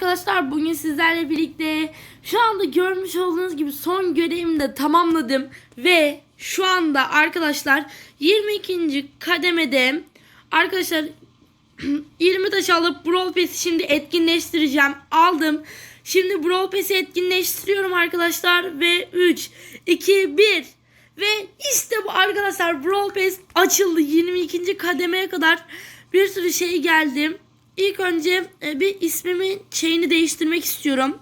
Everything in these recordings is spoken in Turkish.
Arkadaşlar bugün sizlerle birlikte şu anda görmüş olduğunuz gibi son görevimi de tamamladım ve şu anda arkadaşlar 22. kademede arkadaşlar 20 taş alıp Brawl Pass'i şimdi etkinleştireceğim. Aldım. Şimdi Brawl Pass'i etkinleştiriyorum arkadaşlar ve 3 2 1 ve işte bu arkadaşlar Brawl Pass açıldı. 22. kademeye kadar bir sürü şey geldi. İlk önce e, bir ismimin şeyini değiştirmek istiyorum.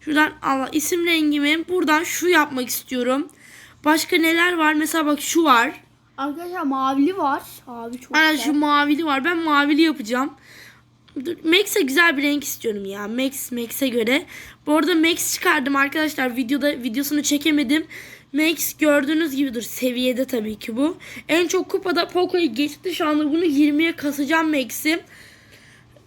Şuradan Allah isim rengimi buradan şu yapmak istiyorum. Başka neler var? Mesela bak şu var. Arkadaşlar mavili var. Abi çok Aynen güzel. şu mavili var. Ben mavili yapacağım. Dur, Max'e güzel bir renk istiyorum ya. Max Max'e göre. Bu arada Max çıkardım arkadaşlar. Videoda videosunu çekemedim. Max gördüğünüz gibi dur seviyede tabii ki bu. En çok kupada Poco'yu geçti. Şu anda bunu 20'ye kasacağım Max'i.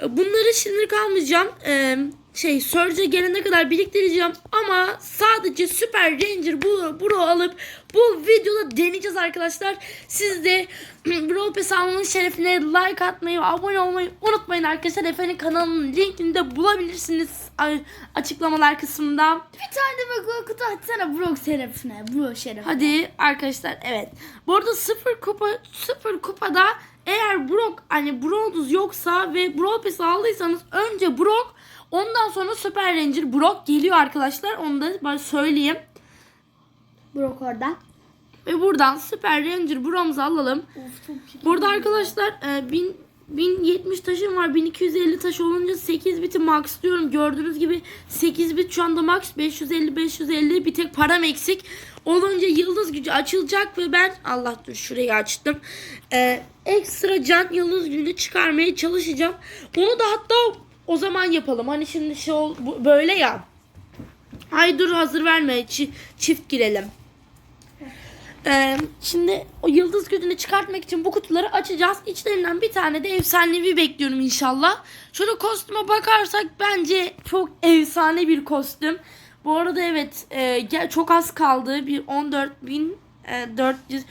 Bunları şimdilik almayacağım. Ee, şey Surge'e gelene kadar biriktireceğim ama sadece Super Ranger bu Bro alıp bu videoda deneyeceğiz arkadaşlar. Siz de Brawl Pass almanın şerefine like atmayı ve abone olmayı unutmayın arkadaşlar. Efe'nin kanalının linkini de bulabilirsiniz açıklamalar kısmında. Bir tane de böyle kutu açsana Brock şerefine. Bro şerefine. Hadi arkadaşlar evet. Bu arada sıfır kupa sıfır kupada eğer hani Brock'unuz yoksa ve Brawl Pass aldıysanız önce Brock ondan sonra Super Ranger Brock geliyor arkadaşlar. Onu da ben söyleyeyim. Brock orada. Ve buradan Super Ranger Brock'umuzu alalım. Of. Burada arkadaşlar e, 1000 1070 taşım var. 1250 taş olunca 8 biti max diyorum. Gördüğünüz gibi 8 bit şu anda max 550 550 bir tek param eksik. Olunca yıldız gücü açılacak ve ben Allah dur şurayı açtım. E, ekstra can yıldız gücünü çıkarmaya çalışacağım. Onu da hatta o zaman yapalım. Hani şimdi şey ol, böyle ya. Ay dur hazır verme. Çi- çift girelim. Ee, şimdi o yıldız gücünü çıkartmak için bu kutuları açacağız. İçlerinden bir tane de efsanevi bekliyorum inşallah. Şöyle kostüme bakarsak bence çok efsane bir kostüm. Bu arada evet e, çok az kaldı. Bir 14.400 e,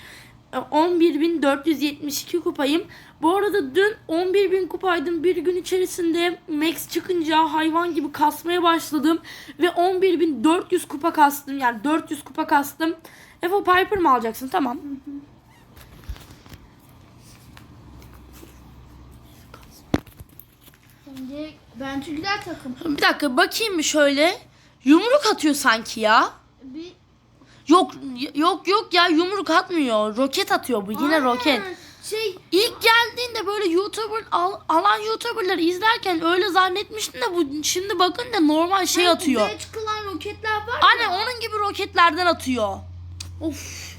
11.472 kupayım. Bu arada dün 11.000 kupaydım. Bir gün içerisinde Max çıkınca hayvan gibi kasmaya başladım. Ve 11.400 kupa kastım. Yani 400 kupa kastım. Efe Piper mı alacaksın? Tamam. Bence bence güzel takım. Bir dakika bakayım mı şöyle? Yumruk atıyor sanki ya. Bir Yok yok yok ya yumruk atmıyor. Roket atıyor bu. Yine Aa, roket. Şey İlk geldiğinde böyle YouTuber al- alan YouTuber'ları izlerken öyle zannetmiştim de bu şimdi bakın da normal şey hani atıyor. uzaya çıkılan roketler var Anne ya. onun gibi roketlerden atıyor. Of.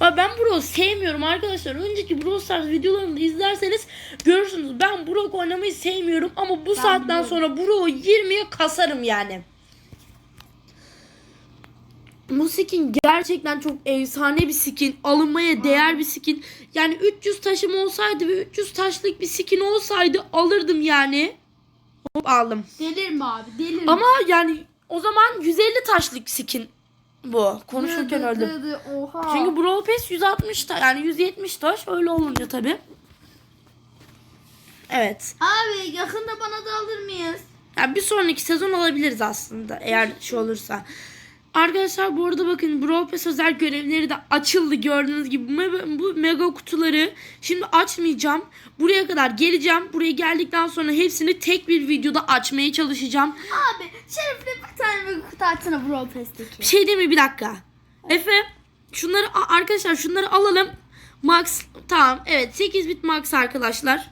Abi ben Brawl sevmiyorum arkadaşlar. Önceki Brawl Stars videolarını da izlerseniz görürsünüz. Ben Brawl oynamayı sevmiyorum ama bu saatten biliyorum. sonra Brawl'u 20'ye kasarım yani. Bu skin gerçekten çok efsane bir skin. Alınmaya değer bir skin. Yani 300 taşım olsaydı ve 300 taşlık bir skin olsaydı alırdım yani. Hop aldım. Delirme abi delirme. Ama yani o zaman 150 taşlık skin bu. Konuşurken Dı dı öldüm. dı dı, Oha. Çünkü Brawl Pass 160 taş yani 170 taş öyle olunca tabi. Evet. Abi yakında bana da alır mıyız? Yani bir sonraki sezon alabiliriz aslında eğer şey olursa. Arkadaşlar bu arada bakın Brawl Pass özel görevleri de açıldı gördüğünüz gibi. Bu me- Bu mega kutuları şimdi açmayacağım. Buraya kadar geleceğim. Buraya geldikten sonra hepsini tek bir videoda açmaya çalışacağım. Abi şerefle bir tane bir kutu açsana Brawl Bir Pass'teki. şey değil mi bir dakika. Efe şunları arkadaşlar şunları alalım. Max tamam evet 8 bit max arkadaşlar.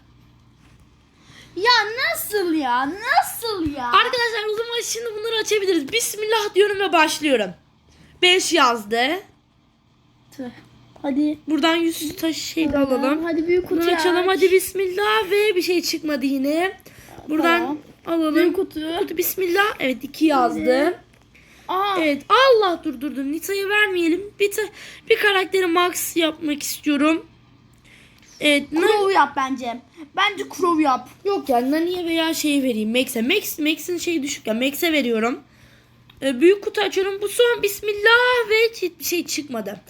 Ya nasıl ya? Nasıl ya? Arkadaşlar o zaman şimdi bunları açabiliriz. Bismillah diyorum ve başlıyorum. 5 yazdı. Tüh. Hadi. Buradan 100 taş şey de alalım. Hadi büyük kutu Bunu açalım aç. hadi bismillah ve bir şey çıkmadı yine. Buradan Tamam. alalım. Büyük kutu. Kutu bismillah. Evet 2 yazdı. Aa. Evet Allah dur dur dur. Nita'yı vermeyelim. Bir, ta- bir karakteri max yapmak istiyorum. Evet. Crow yap bence. Bence Crow yap. Yok ya Nani'ye veya şeyi vereyim. Max'e. Max, Max'in şeyi düşük ya. Max'e veriyorum. Ee, büyük kutu açıyorum. Bu son bismillah ve hiçbir şey çıkmadı.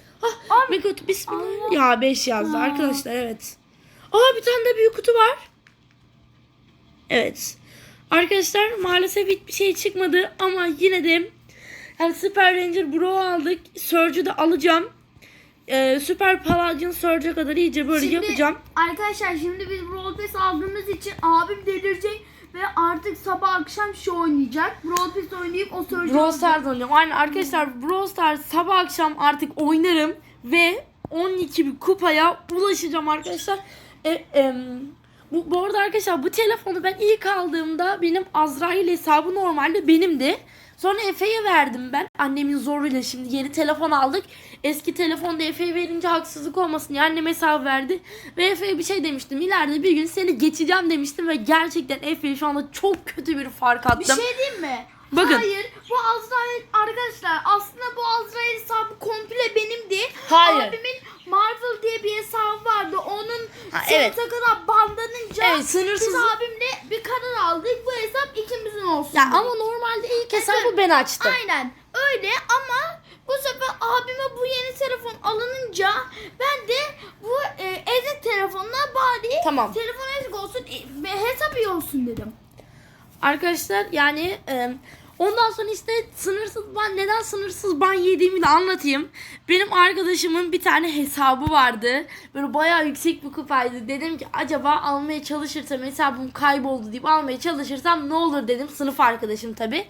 Ah, büyük kutu bismillah. Ya 5 yazdı Aa. arkadaşlar evet. Aa bir tane de büyük kutu var. Evet. Arkadaşlar maalesef hiçbir şey çıkmadı ama yine de yani Super Ranger Bro aldık. Surge'ü de alacağım. Ee, Super Palladian Surge'e kadar iyice böyle yapacağım. Arkadaşlar şimdi biz Brawl Pass aldığımız için abim delirecek ve artık sabah akşam şu oynayacak. Brawl Pass oynayıp o Surge'ü Brawl Stars oynayacağım. Aynen arkadaşlar Brawl Stars sabah akşam artık oynarım ve 12 bir kupaya ulaşacağım arkadaşlar. E, em, bu, bu arada arkadaşlar bu telefonu ben ilk aldığımda benim Azrail hesabı normalde benimdi. Sonra Efe'ye verdim ben. Annemin zoruyla şimdi yeni telefon aldık. Eski telefonda Efe'ye verince haksızlık olmasın diye annem hesabı verdi. Ve Efe'ye bir şey demiştim. İleride bir gün seni geçeceğim demiştim. Ve gerçekten Efe'ye şu anda çok kötü bir fark attım. Bir şey diyeyim mi? Bakın. Hayır bu Azrail arkadaşlar aslında bu Azrail hesabı komple benimdi. Hayır. Abimin Marvel diye bir hesabı vardı. Onun Ha, evet. evet. kadar bandanınca Evet, sınırsız- biz abimle bir karar aldık. Bu hesap ikimizin olsun. Ya ama normalde ilk hesabı ben açtım. Aynen öyle ama bu sefer abime bu yeni telefon alınınca ben de bu e, ezik telefonla bari Tamam. telefon ezik olsun e, ve hesap iyi olsun dedim. Arkadaşlar yani e, ondan sonra işte sınırsız ban neden sınırsız ban yediğimi de anlatayım. Benim arkadaşımın bir tane hesabı vardı. Böyle bayağı yüksek bir kupaydı. Dedim ki acaba almaya çalışırsam hesabım kayboldu deyip almaya çalışırsam ne olur dedim. Sınıf arkadaşım tabi.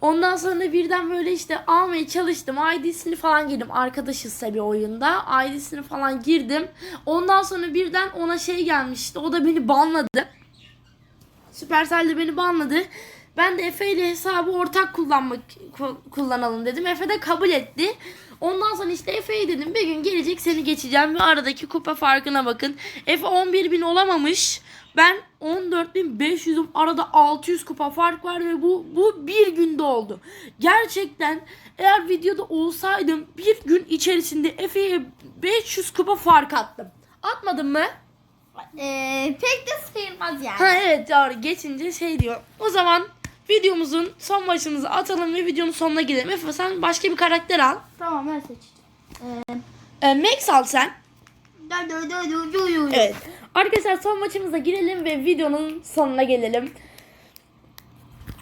Ondan sonra birden böyle işte almaya çalıştım. ID'sini falan girdim. Arkadaşız tabii oyunda. ID'sini falan girdim. Ondan sonra birden ona şey gelmişti. O da beni banladı. Supercell de beni banladı. Ben de Efe ile hesabı ortak kullanmak ku- kullanalım dedim. Efe de kabul etti. Ondan sonra işte Efe'ye dedim bir gün gelecek seni geçeceğim ve aradaki kupa farkına bakın. Efe 11 bin olamamış. Ben 14.500'üm. Arada 600 kupa fark var ve bu bu bir günde oldu. Gerçekten eğer videoda olsaydım bir gün içerisinde Efe'ye 500 kupa fark attım. Atmadım mı? Ee, pek de sayılmaz yani. Ha evet doğru geçince şey diyor. O zaman videomuzun son başımızı atalım ve videonun sonuna gidelim. Efe sen başka bir karakter al. Tamam ben seçeceğim. Ee, Max al sen. Evet. Arkadaşlar son maçımıza girelim ve videonun sonuna gelelim.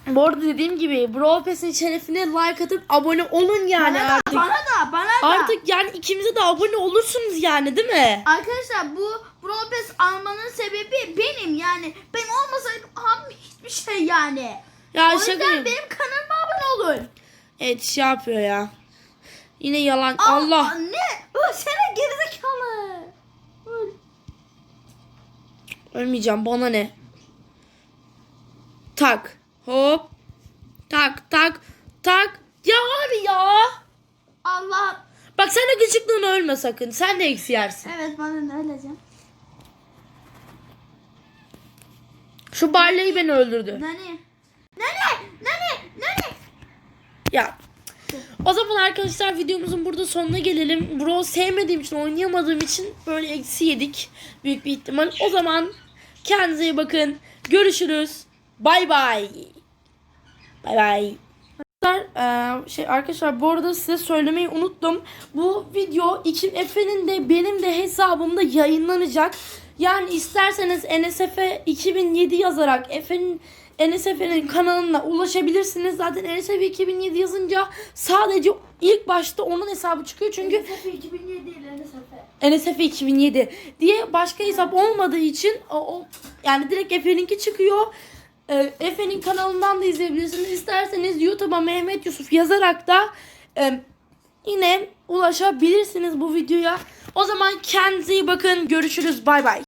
Bu arada dediğim gibi Brawl Pass'in şerefine like atıp abone olun yani Bana da, artık. bana da, bana da. Artık yani ikimize de abone olursunuz yani değil mi? Arkadaşlar bu Brawl Pass almanın sebebi benim yani. Ben olmasaydım hiçbir şey yani. Ya o şaka yüzden benim kanalıma abone olun. Evet şey yapıyor ya. Yine yalan. Aa, Allah. Ne? Ö, Sen gerizekalı. Öl. Ölmeyeceğim bana ne? Tak. Hop. Tak tak tak. Ya abi ya. Allah. Bak sen de gıcıklığına ölme sakın. Sen de eksi yersin. Evet ben de öleceğim. Şu Barley'i beni öldürdü. Nani? Nani? Nani? Ya. O zaman arkadaşlar videomuzun burada sonuna gelelim. Bro sevmediğim için oynayamadığım için böyle eksi yedik. Büyük bir ihtimal. O zaman kendinize iyi bakın. Görüşürüz. Bay bay. Bay bay. Arkadaşlar, e, şey arkadaşlar bu arada size söylemeyi unuttum. Bu video İkim Efe'nin de benim de hesabımda yayınlanacak. Yani isterseniz NSF'e 2007 yazarak Efe'nin NSF'nin kanalına ulaşabilirsiniz. Zaten NSF 2007 yazınca sadece ilk başta onun hesabı çıkıyor. Çünkü Sefer 2007 değil Sefer. NSF 2007 diye başka hesap olmadığı için o, o- yani direkt Efe'ninki çıkıyor. Ee, Efe'nin kanalından da izleyebilirsiniz. İsterseniz YouTube'a Mehmet Yusuf yazarak da e, yine ulaşabilirsiniz bu videoya. O zaman kendinize iyi bakın. Görüşürüz. Bay bay.